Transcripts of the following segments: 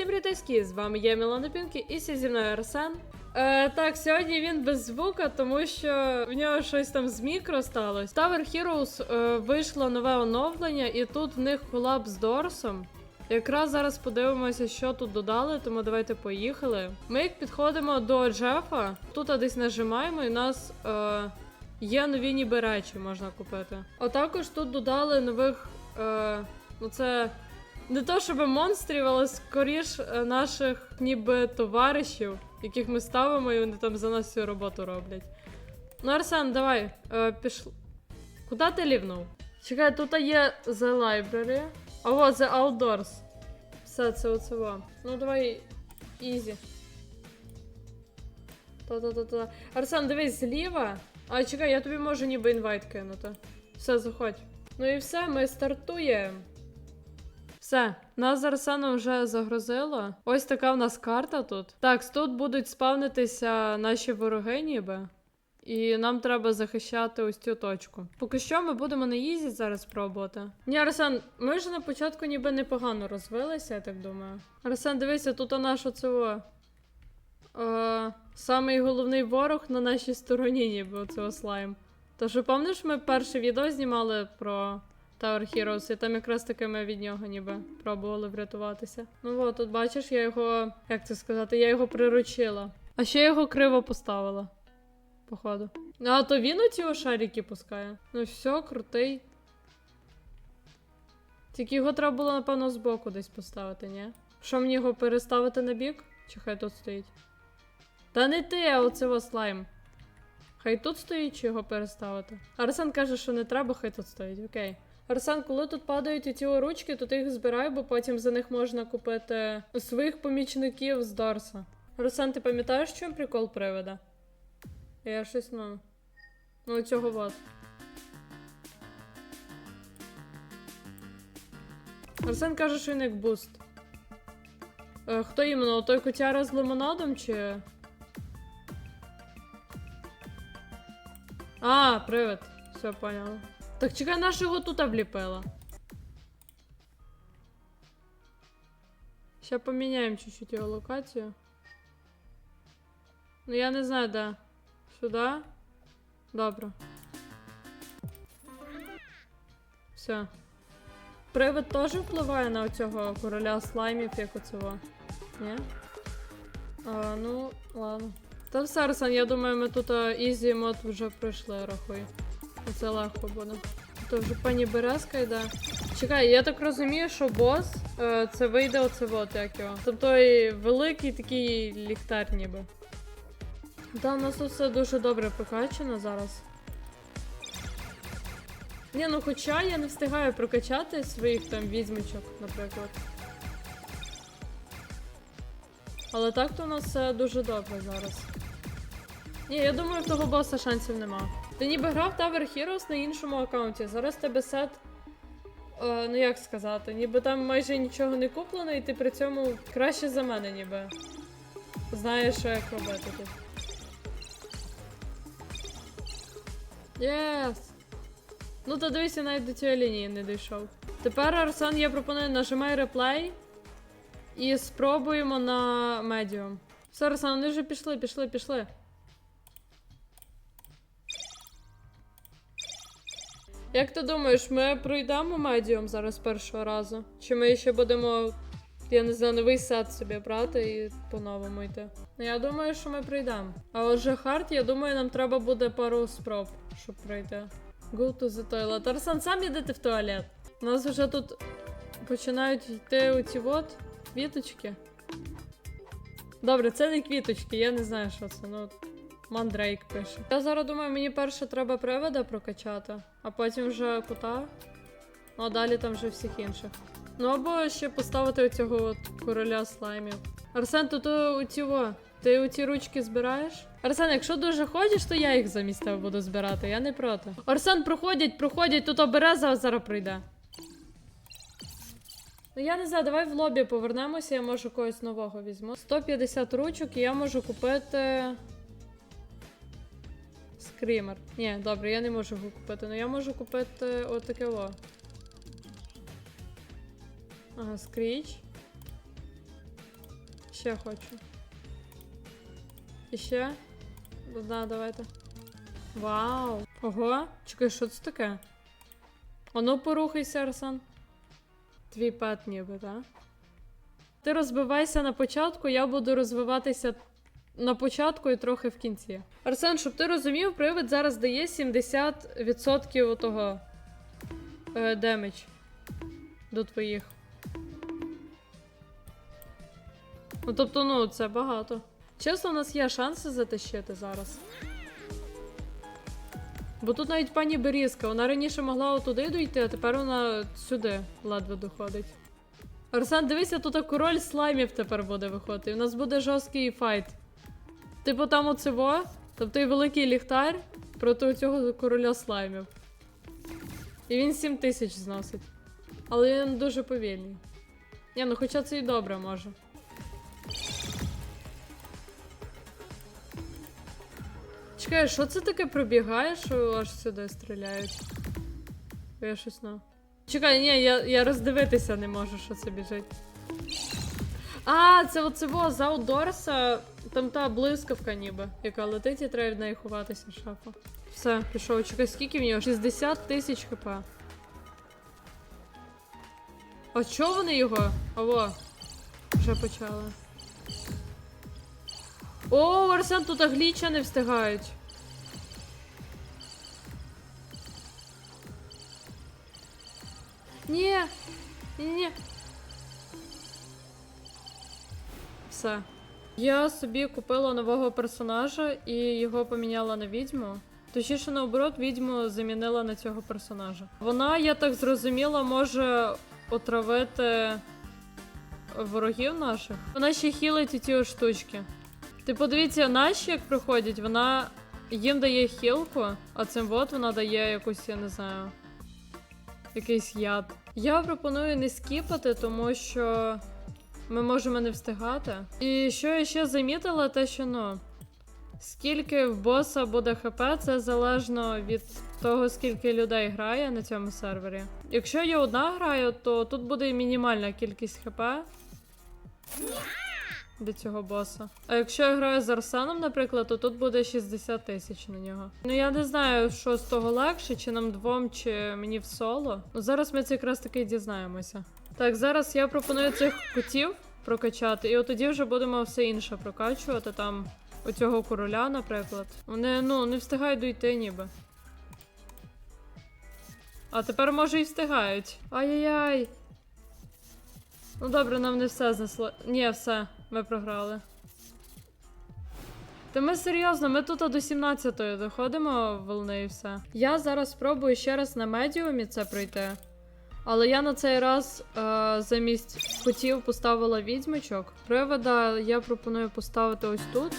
Всім привітайські, з вами я Мілана Пінкі і зі мною Арсен. Е, так, сьогодні він без звука, тому що в нього щось там з мікро сталося. Tower Heroes е, вийшло нове оновлення, і тут в них колаб з Дорсом. Якраз зараз подивимося, що тут додали, тому давайте поїхали. Ми підходимо до Джефа, тут десь нажимаємо, і у нас е, є нові ніби речі, можна купити. А також тут додали нових. Е, ну це не то щоб монстрів, але скоріш е, наших ніби товаришів, яких ми ставимо, і вони там за нас всю роботу роблять. Ну, Арсен, давай, е, пішли. Куди ти лівнув? Чекай, тут є The Library. А о, The Outdoors. Все, це оце во. Ну давай ізі. Та-та-та-та. Арсен, дивись зліва. А, чекай, я тобі можу ніби інвайт кинути. Все, заходь. Ну і все, ми стартуємо. Все, нас з Арсеном вже загрузило. Ось така в нас карта тут. Так, тут будуть спавнитися наші вороги, ніби. І нам треба захищати ось цю точку. Поки що ми будемо на їзі зараз пробувати. Ні, Арсен, ми ж на початку ніби непогано розвилися, я так думаю. Арсен, дивися, тут наш оцього. Е, самий головний ворог на нашій стороні, ніби оцього слайм. Тож, пам'ятаєш, ми перше відео знімали про Tower Heroes, і там якраз таки ми від нього ніби пробували врятуватися. Ну от, тут бачиш, я його, як це сказати, я його приручила. А ще його криво поставила. Походу. Ну, А то він оці шарики пускає. Ну все, крутий. Тільки його треба було, напевно, збоку десь поставити, ні? Що мені його переставити на бік? Чи хай тут стоїть? Та не ти, а оце слайм. Хай тут стоїть, чи його переставити. Арсен каже, що не треба, хай тут стоїть. Окей. Арсен, коли тут падають ці ручки, то ти їх збирай, бо потім за них можна купити своїх помічників з Дорса. Арсен, ти пам'ятаєш, чому прикол привида? Я щось, ну. Ну, цього вот. Арсен каже, що він як буст. Е, хто іменно? Той котяра з лимонадом чи. А, привид. Все, поняла. Так чекай, наша його тут вліпила. Ще поміняємо чуть-чуть його локацію. Ну я не знаю, де. Сюди? Добре. Все. Привид теж впливає на цього короля слаймів, як оцього. Ні? А, ну, ладно. Та все, Арсен, я думаю, ми тут а, ізі мод вже пройшли, рахуй. Це легко буде. Тут вже пані Березка йде. Чекай, я так розумію, що бос е, це вийде оце от як його. Тобто і великий такий ліхтар ніби. Та, у нас тут все дуже добре прокачано зараз. Ні, ну хоча я не встигаю прокачати своїх там відьмичок, наприклад. Але так то у нас все дуже добре зараз. Ні, я думаю, в того боса шансів нема. Ти ніби грав Tower Heroes на іншому аккаунті. Зараз тебе сет. Е, ну як сказати, ніби там майже нічого не куплено, і ти при цьому краще за мене, ніби. Знаєш, що як робити тут. Єс! Ну то дивись, я навіть до цієї лінії не дійшов. Тепер Арсен, я пропоную нажимай реплей і спробуємо на медіум. Все, Арсен, вони вже пішли, пішли, пішли. Як ти думаєш, ми пройдемо медіум зараз першого разу? Чи ми ще будемо, я не знаю, новий сет собі брати і по-новому йти? Ну, я думаю, що ми пройдемо. А отже, хард, я думаю, нам треба буде пару спроб, щоб пройти. Go to the toilet. Арсен, сам ідете в туалет. У нас вже тут починають йти оці от квіточки. Добре, це не квіточки, я не знаю, що це. Ну, Мандрейк пише. Я зараз думаю, мені перше треба привода прокачати, а потім вже кута. Ну, а далі там вже всіх інших. Ну або ще поставити оцього от короля слаймів. Арсен, то у цього. Ти у ці ручки збираєш? Арсен, якщо дуже хочеш, то я їх замість тебе буду збирати, я не проти. Арсен, проходять, проходять, тут обереза зараз прийде. Ну я не знаю, давай в лобі повернемося, я можу когось нового візьму. 150 ручок і я можу купити. Скрімер. Ні, добре, я не можу його купити, але я можу купити отаке о. Ага, скріч. Ще хочу. І ще? Да, давайте. Вау. Ого. Чекай, що це таке? Ану, порухайся, Арсен. Твій пет ніби, так? Ти розбивайся на початку, я буду розвиватися на початку і трохи в кінці. Арсен, щоб ти розумів, привид зараз дає 70% того е, демедж до твоїх. Ну, тобто, ну, це багато. Чесно, у нас є шанси затащити зараз. Бо тут навіть пані Берізка, вона раніше могла отуди дойти, а тепер вона сюди ледве доходить. Арсен, дивися, тут король слаймів тепер буде виходити. У нас буде жорсткий файт. Типу там оцево, тобто і великий ліхтар проти цього короля слаймів. І він 7 тисяч зносить. Але він дуже повільний. Ні, ну хоча це і добре може. Чекай, що це таке пробігає, що аж сюди стріляють? Я щось ну. Чекай, ні, я, я роздивитися не можу, що це біжить. А, це оце во, за Аудорса, там та блискавка ніби, яка летить і треба від неї ховатися шафа. Все, пішов. Чекай, скільки в нього? 60 тисяч хп. А чого вони його? Алло. Вже почали. О, Арсен, тут агліча не встигають. Ні. Ні, Все. Я собі купила нового персонажа і його поміняла на відьму. Точніше, наоборот, відьму замінила на цього персонажа. Вона, я так зрозуміла, може отравити ворогів наших. Вона ще хілить ці штучки. Ти подивіться, наші як приходять, вона їм дає хілку, а цим вот вона дає якусь, я не знаю, якийсь яд. Я пропоную не скіпати, тому що ми можемо не встигати. І що я ще замітила, те, що ну. Скільки в боса буде ХП, це залежно від того, скільки людей грає на цьому сервері. Якщо я одна граю, то тут буде мінімальна кількість ХП до цього боса. А якщо я граю з Арсеном, наприклад, то тут буде 60 тисяч на нього. Ну я не знаю, що з того легше, чи нам двом, чи мені в соло. Ну зараз ми це якраз таки дізнаємося. Так, зараз я пропоную цих котів прокачати, і от тоді вже будемо все інше прокачувати там. Оцього короля, наприклад. Вони ну не встигають дойти ніби. А тепер може і встигають. Ай-яй-яй. Ну добре, нам не все знесло. Ні, все, ми програли. Та ми серйозно, ми тут до 17-ї доходимо волни і все. Я зараз спробую ще раз на медіумі це пройти. Але я на цей раз е, замість котів поставила відьмичок. Привода я пропоную поставити ось тут,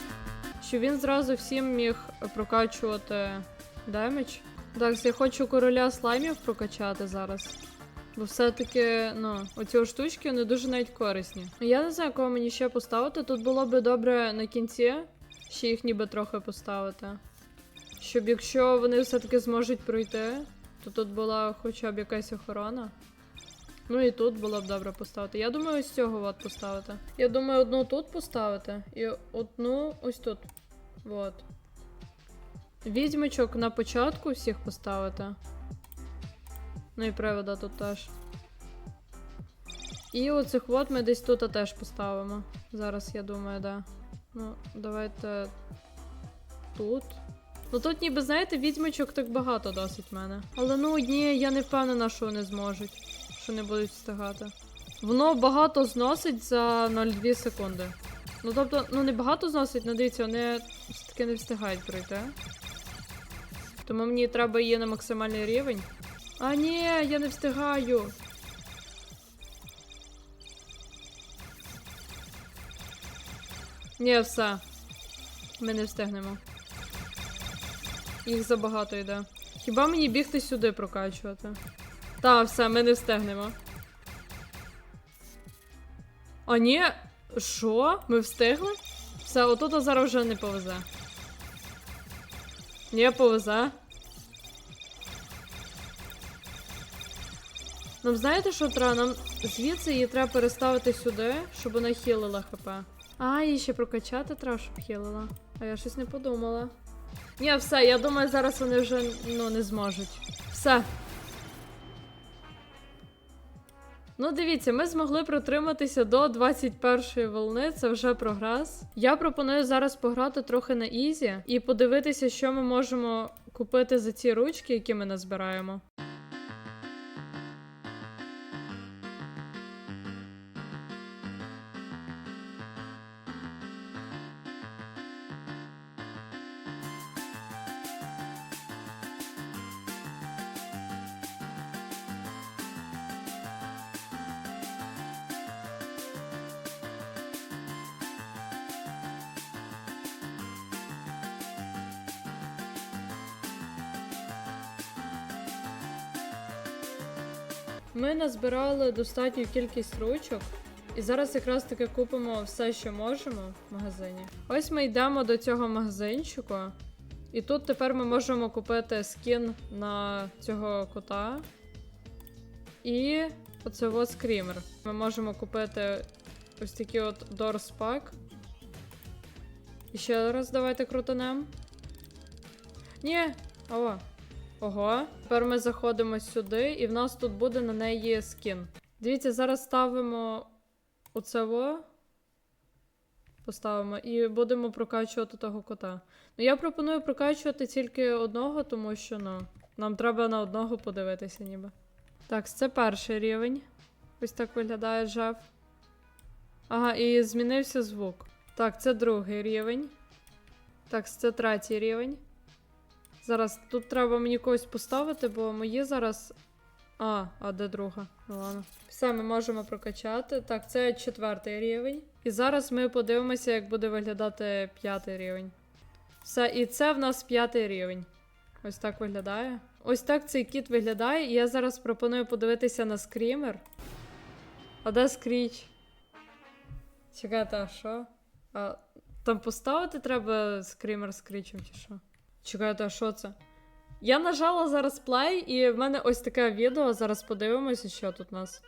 щоб він зразу всім міг прокачувати демедж. Так, я хочу короля слаймів прокачати зараз. Бо все-таки, ну, оці штучки вони дуже навіть корисні. Я не знаю, кого мені ще поставити. Тут було би добре на кінці ще їх ніби трохи поставити. Щоб якщо вони все-таки зможуть пройти, то тут була хоча б якась охорона. Ну і тут було б добре поставити. Я думаю, ось цього от поставити. Я думаю, одну тут поставити і одну ось тут. Вот. Відьмичок на початку всіх поставити. Ну і привода тут теж. І оцих от ми десь тут теж поставимо. Зараз, я думаю, да. Ну, давайте тут. Ну тут ніби, знаєте, відьмичок так багато досить в мене. Але ну ні, я не впевнена, що вони зможуть, що не будуть встигати. Воно багато зносить за 0,2 секунди. Ну тобто, ну не багато зносить, ну дивіться, вони все-таки не встигають пройти. Тому мені треба її на максимальний рівень. А ні, я не встигаю. Ні, все. Ми не встигнемо. Їх забагато йде. Хіба мені бігти сюди прокачувати? Та, все, ми не встигнемо. А ні, що? Ми встигли? Все, отут зараз вже не повезе. Ні, повезе. Нам знаєте, що треба? Нам звідси її треба переставити сюди, щоб вона хілила хп. А, її ще прокачати треба, щоб хілила. А я щось не подумала. Ні, все, я думаю, зараз вони вже ну, не зможуть. Все. Ну, дивіться, ми змогли протриматися до 21-ї волни, це вже прогрес. Я пропоную зараз пограти трохи на ізі і подивитися, що ми можемо купити за ці ручки, які ми назбираємо. Ми назбирали достатню кількість ручок. І зараз якраз таки купимо все, що можемо в магазині. Ось ми йдемо до цього магазинчику. І тут тепер ми можемо купити скін на цього кота. І оце от скрімер. Ми можемо купити ось такий от Doors. І ще раз давайте крутанем. Ні, о. Ого. Тепер ми заходимо сюди, і в нас тут буде на неї скін. Дивіться, зараз ставимо оце во. Поставимо і будемо прокачувати того кота. Ну, я пропоную прокачувати тільки одного, тому що ну, нам треба на одного подивитися, ніби. Так, це перший рівень. Ось так виглядає жеф. Ага, і змінився звук. Так, це другий рівень. Так, це третій рівень. Зараз тут треба мені когось поставити, бо мої зараз. А, а де друга? Ну ладно. Все, ми можемо прокачати. Так, це четвертий рівень. І зараз ми подивимося, як буде виглядати п'ятий рівень. Все, і це в нас п'ятий рівень. Ось так виглядає. Ось так цей кіт виглядає. І я зараз пропоную подивитися на скрімер. А де скріч? Чекайте, а що? А, там поставити треба скрімер з крічем чи що? Чекайте, а що це? Я нажала зараз play, і в мене ось таке відео. Зараз подивимося, що тут у нас.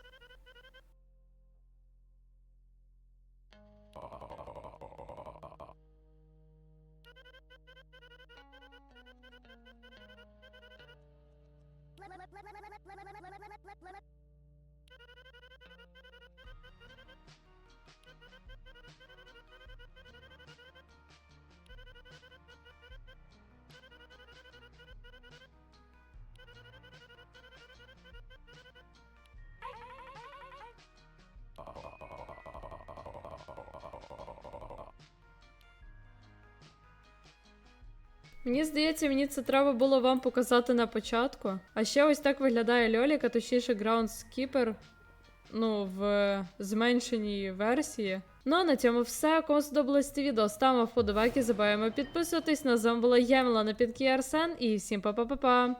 Мені здається, мені це треба було вам показати на початку. А ще ось так виглядає Льолік, а точніше Groundskeeper. Ну, в зменшеній версії. Ну а на цьому все. Кому сподобалось це відео, ставимо вподобайки, забуваємо підписуватись. На з вами була Ємела на Арсен і всім па-па-па-па!